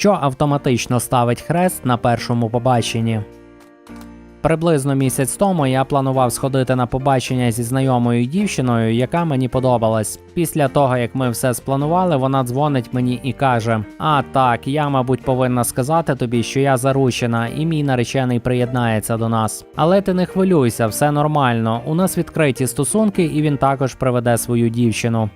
що автоматично ставить хрест на першому побаченні. Приблизно місяць тому я планував сходити на побачення зі знайомою дівчиною, яка мені подобалась. Після того, як ми все спланували, вона дзвонить мені і каже: А так, я, мабуть, повинна сказати тобі, що я заручена, і мій наречений приєднається до нас. Але ти не хвилюйся, все нормально. У нас відкриті стосунки, і він також приведе свою дівчину.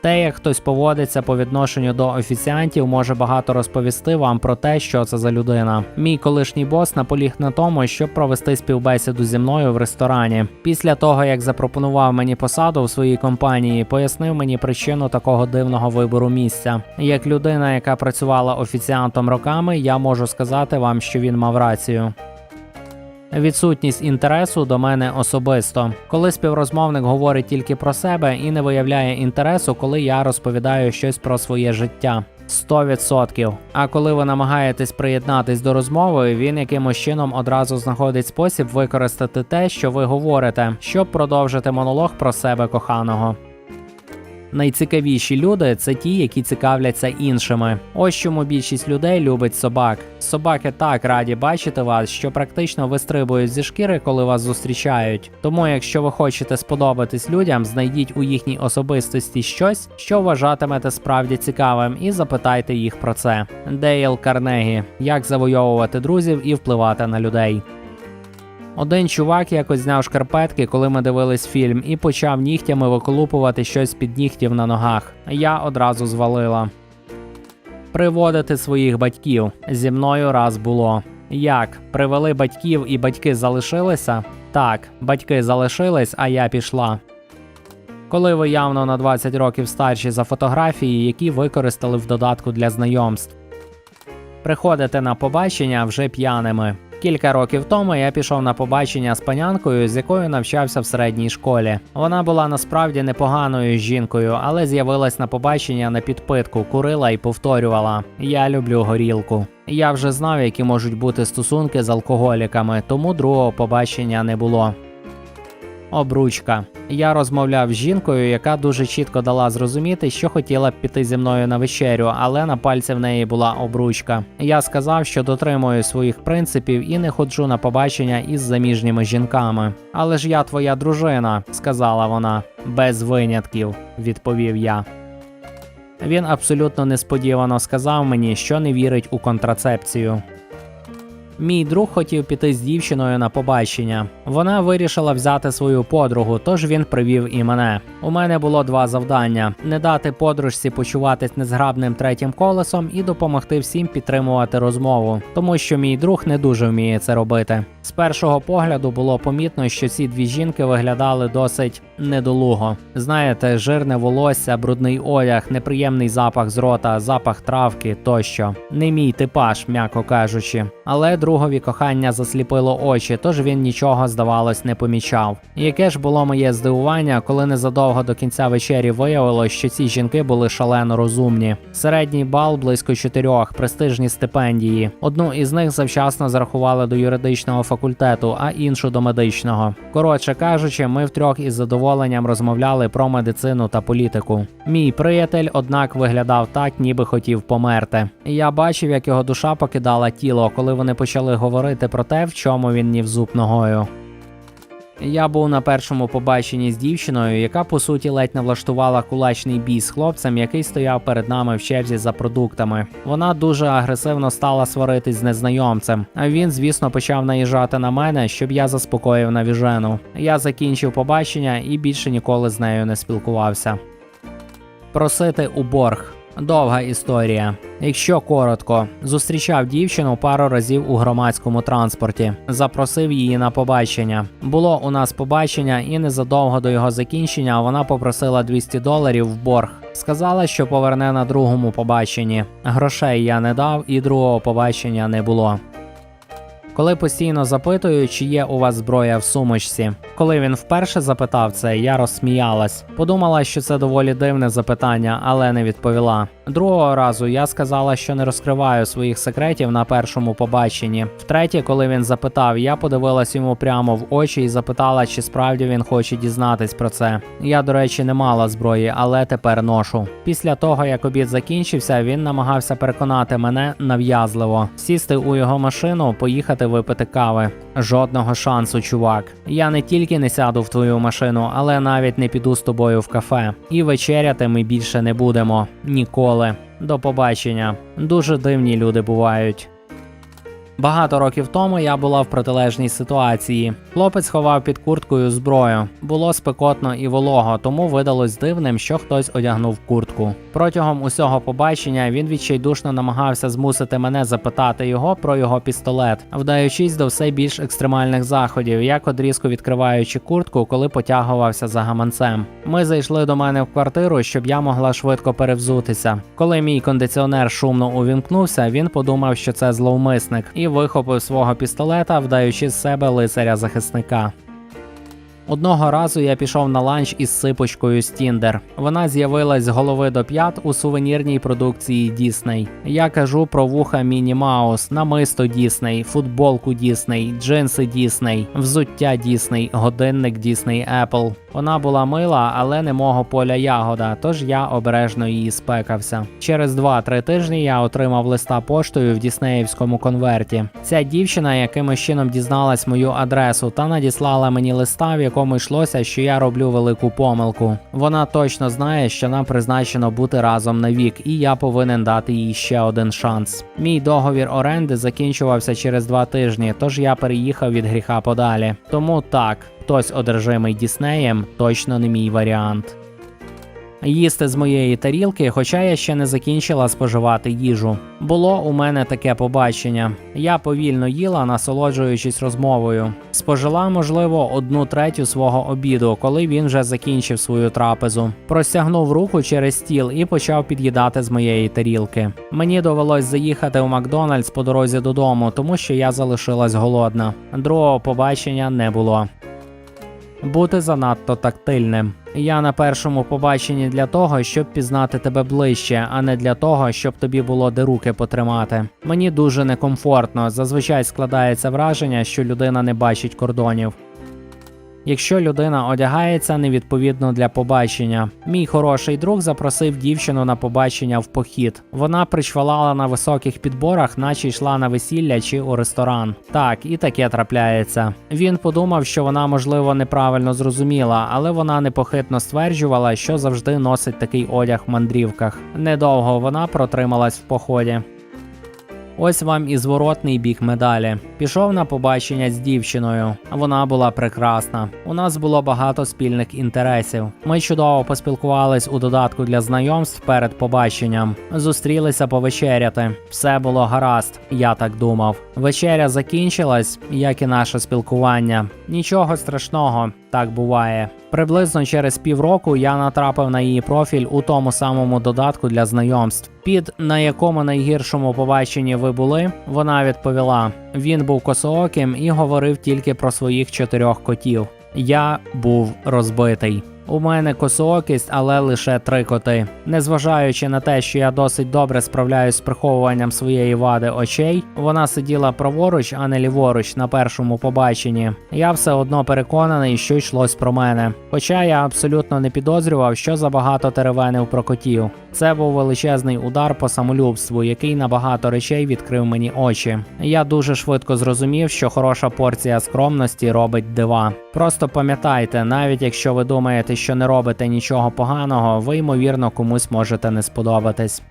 Те, як хтось поводиться по відношенню до офіціантів, може багато розповісти вам про те, що це за людина. Мій колишній бос наполіг на тому, щоб провести співбесіду зі мною в ресторані. Після того, як запропонував мені посаду в своїй компанії, пояснив мені причину такого дивного вибору місця. Як людина, яка працювала офіціантом роками, я можу сказати вам, що він мав рацію. Відсутність інтересу до мене особисто, коли співрозмовник говорить тільки про себе і не виявляє інтересу, коли я розповідаю щось про своє життя. 100%. А коли ви намагаєтесь приєднатись до розмови, він якимось чином одразу знаходить спосіб використати те, що ви говорите, щоб продовжити монолог про себе коханого. Найцікавіші люди це ті, які цікавляться іншими. Ось чому більшість людей любить собак. Собаки так раді бачити вас, що практично вистрибують зі шкіри, коли вас зустрічають. Тому, якщо ви хочете сподобатись людям, знайдіть у їхній особистості щось, що вважатимете справді цікавим, і запитайте їх про це. Дейл Карнегі: як завойовувати друзів і впливати на людей. Один чувак якось зняв шкарпетки, коли ми дивились фільм, і почав нігтями виколупувати щось під нігтів на ногах. Я одразу звалила. Приводити своїх батьків зі мною раз було. Як привели батьків і батьки залишилися? Так, батьки залишились, а я пішла. Коли ви явно на 20 років старші за фотографії, які використали в додатку для знайомств. Приходите на побачення вже п'яними. Кілька років тому я пішов на побачення з панянкою, з якою навчався в середній школі. Вона була насправді непоганою жінкою, але з'явилась на побачення на підпитку, курила і повторювала: Я люблю горілку. Я вже знав, які можуть бути стосунки з алкоголіками, тому другого побачення не було. Обручка. Я розмовляв з жінкою, яка дуже чітко дала зрозуміти, що хотіла б піти зі мною на вечерю, але на пальці в неї була обручка. Я сказав, що дотримую своїх принципів і не ходжу на побачення із заміжніми жінками. Але ж я твоя дружина, сказала вона. Без винятків, відповів я. Він абсолютно несподівано сказав мені, що не вірить у контрацепцію. Мій друг хотів піти з дівчиною на побачення. Вона вирішила взяти свою подругу, тож він привів і мене. У мене було два завдання: не дати подружці почуватись незграбним третім колесом і допомогти всім підтримувати розмову, тому що мій друг не дуже вміє це робити. З першого погляду було помітно, що ці дві жінки виглядали досить недолуго. Знаєте, жирне волосся, брудний одяг, неприємний запах з рота, запах травки тощо. Не мій типаж, м'яко кажучи. Але другові кохання засліпило очі, тож він нічого, здавалось, не помічав. Яке ж було моє здивування, коли незадовго до кінця вечері виявилось, що ці жінки були шалено розумні. Середній бал близько чотирьох, престижні стипендії. Одну із них завчасно зарахували до юридичного факультету, а іншу до медичного. Коротше кажучи, ми втрьох із задоволенням розмовляли про медицину та політику. Мій приятель, однак, виглядав так, ніби хотів померти. Я бачив, як його душа покидала тіло, коли вони почали говорити про те, в чому він ні в зуб ногою. Я був на першому побаченні з дівчиною, яка по суті ледь не влаштувала кулачний бій з хлопцем, який стояв перед нами в черзі за продуктами. Вона дуже агресивно стала сваритись з незнайомцем. А він, звісно, почав наїжджати на мене, щоб я заспокоїв навіжену. Я закінчив побачення і більше ніколи з нею не спілкувався. Просити у борг. Довга історія. Якщо коротко, зустрічав дівчину пару разів у громадському транспорті, запросив її на побачення. Було у нас побачення, і незадовго до його закінчення вона попросила 200 доларів в борг. Сказала, що поверне на другому побаченні. Грошей я не дав, і другого побачення не було. Коли постійно запитую, чи є у вас зброя в сумочці. Коли він вперше запитав це, я розсміялась. Подумала, що це доволі дивне запитання, але не відповіла. Другого разу я сказала, що не розкриваю своїх секретів на першому побаченні. Втретє, коли він запитав, я подивилась йому прямо в очі і запитала, чи справді він хоче дізнатись про це. Я, до речі, не мала зброї, але тепер ношу. Після того, як обід закінчився, він намагався переконати мене нав'язливо сісти у його машину, поїхати випити кави. Жодного шансу, чувак. Я не тільки не сяду в твою машину, але навіть не піду з тобою в кафе. І вечеряти ми більше не будемо. Ніколи. До побачення. Дуже дивні люди бувають. Багато років тому я була в протилежній ситуації. Хлопець ховав під курткою зброю. Було спекотно і волого, тому видалось дивним, що хтось одягнув куртку. Протягом усього побачення він відчайдушно намагався змусити мене запитати його про його пістолет, вдаючись до все більш екстремальних заходів, як одрізку відкриваючи куртку, коли потягувався за гаманцем. Ми зайшли до мене в квартиру, щоб я могла швидко перевзутися. Коли мій кондиціонер шумно увімкнувся, він подумав, що це зловмисник, і вихопив свого пістолета, вдаючи з себе лицаря захисника. Одного разу я пішов на ланч із сипочкою з Тіндер. Вона з'явилась з голови до п'ят у сувенірній продукції Дісней. Я кажу про вуха Міні Маус, намисто Дісней, футболку Дісней, джинси Дісней, взуття Дісней, годинник Дісней Apple. Вона була мила, але не мого поля ягода, тож я обережно її спекався. Через 2-3 тижні я отримав листа поштою в діснеївському конверті. Ця дівчина якимось чином дізналась мою адресу та надіслала мені листа, в якому йшлося, що я роблю велику помилку. Вона точно знає, що нам призначено бути разом на вік, і я повинен дати їй ще один шанс. Мій договір оренди закінчувався через два тижні, тож я переїхав від гріха подалі. Тому так, хтось одержимий Діснеєм точно не мій варіант. Їсти з моєї тарілки, хоча я ще не закінчила споживати їжу. Було у мене таке побачення. Я повільно їла, насолоджуючись розмовою. Спожила, можливо, одну третю свого обіду, коли він вже закінчив свою трапезу. Простягнув руку через стіл і почав під'їдати з моєї тарілки. Мені довелось заїхати у Макдональдс по дорозі додому, тому що я залишилась голодна. Другого побачення не було. Бути занадто тактильним. Я на першому побаченні для того, щоб пізнати тебе ближче, а не для того, щоб тобі було де руки потримати. Мені дуже некомфортно. Зазвичай складається враження, що людина не бачить кордонів. Якщо людина одягається невідповідно для побачення, мій хороший друг запросив дівчину на побачення в похід. Вона причвалала на високих підборах, наче йшла на весілля чи у ресторан. Так, і таке трапляється. Він подумав, що вона можливо неправильно зрозуміла, але вона непохитно стверджувала, що завжди носить такий одяг в мандрівках. Недовго вона протрималась в поході. Ось вам і зворотний бік медалі. Пішов на побачення з дівчиною. Вона була прекрасна. У нас було багато спільних інтересів. Ми чудово поспілкувались у додатку для знайомств перед побаченням. Зустрілися повечеряти. Все було гаразд, я так думав. Вечеря закінчилась, як і наше спілкування. Нічого страшного, так буває. Приблизно через півроку я натрапив на її профіль у тому самому додатку для знайомств. Під на якому найгіршому побаченні ви були, вона відповіла: він був косооким і говорив тільки про своїх чотирьох котів. Я був розбитий. У мене косоокість, але лише три коти. Незважаючи на те, що я досить добре справляюсь з приховуванням своєї вади очей, вона сиділа праворуч, а не ліворуч на першому побаченні. Я все одно переконаний, що йшлось про мене. Хоча я абсолютно не підозрював, що забагато теревенив про котів. Це був величезний удар по самолюбству, який на багато речей відкрив мені очі. Я дуже швидко зрозумів, що хороша порція скромності робить дива. Просто пам'ятайте, навіть якщо ви думаєте, що не робите нічого поганого, ви ймовірно комусь можете не сподобатись.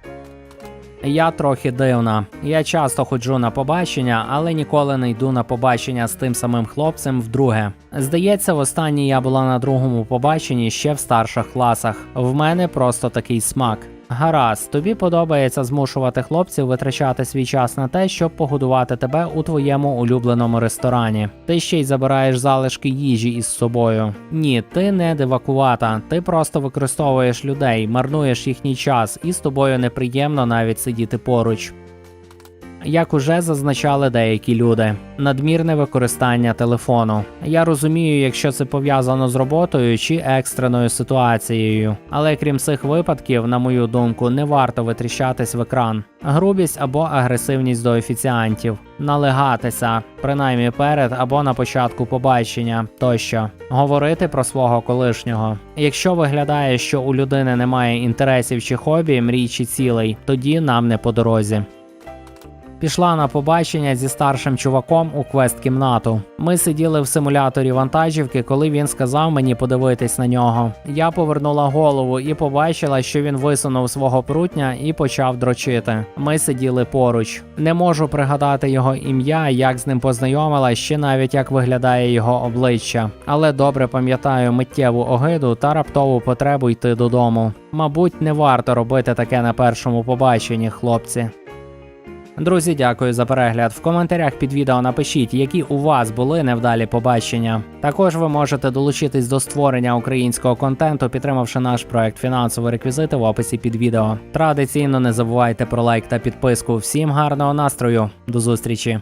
Я трохи дивна. Я часто ходжу на побачення, але ніколи не йду на побачення з тим самим хлопцем вдруге. Здається, востаннє я була на другому побаченні ще в старших класах. В мене просто такий смак. Гаразд, тобі подобається змушувати хлопців витрачати свій час на те, щоб погодувати тебе у твоєму улюбленому ресторані. Ти ще й забираєш залишки їжі із собою. Ні, ти не дивакувата, ти просто використовуєш людей, марнуєш їхній час, і з тобою неприємно навіть сидіти поруч. Як уже зазначали деякі люди. Надмірне використання телефону. Я розумію, якщо це пов'язано з роботою чи екстреною ситуацією, але крім цих випадків, на мою думку, не варто витріщатись в екран. Грубість або агресивність до офіціантів, налегатися, принаймні перед або на початку побачення тощо, говорити про свого колишнього. Якщо виглядає, що у людини немає інтересів чи хобі, мрій чи цілей, тоді нам не по дорозі. Пішла на побачення зі старшим чуваком у квест-кімнату. Ми сиділи в симуляторі вантажівки, коли він сказав мені подивитись на нього. Я повернула голову і побачила, що він висунув свого прутня і почав дрочити. Ми сиділи поруч. Не можу пригадати його ім'я, як з ним познайомилась, чи навіть як виглядає його обличчя. Але добре пам'ятаю миттєву огиду та раптову потребу йти додому. Мабуть, не варто робити таке на першому побаченні, хлопці. Друзі, дякую за перегляд. В коментарях під відео напишіть, які у вас були невдалі побачення. Також ви можете долучитись до створення українського контенту, підтримавши наш проект фінансові реквізити в описі під відео. Традиційно не забувайте про лайк та підписку. Всім гарного настрою, до зустрічі!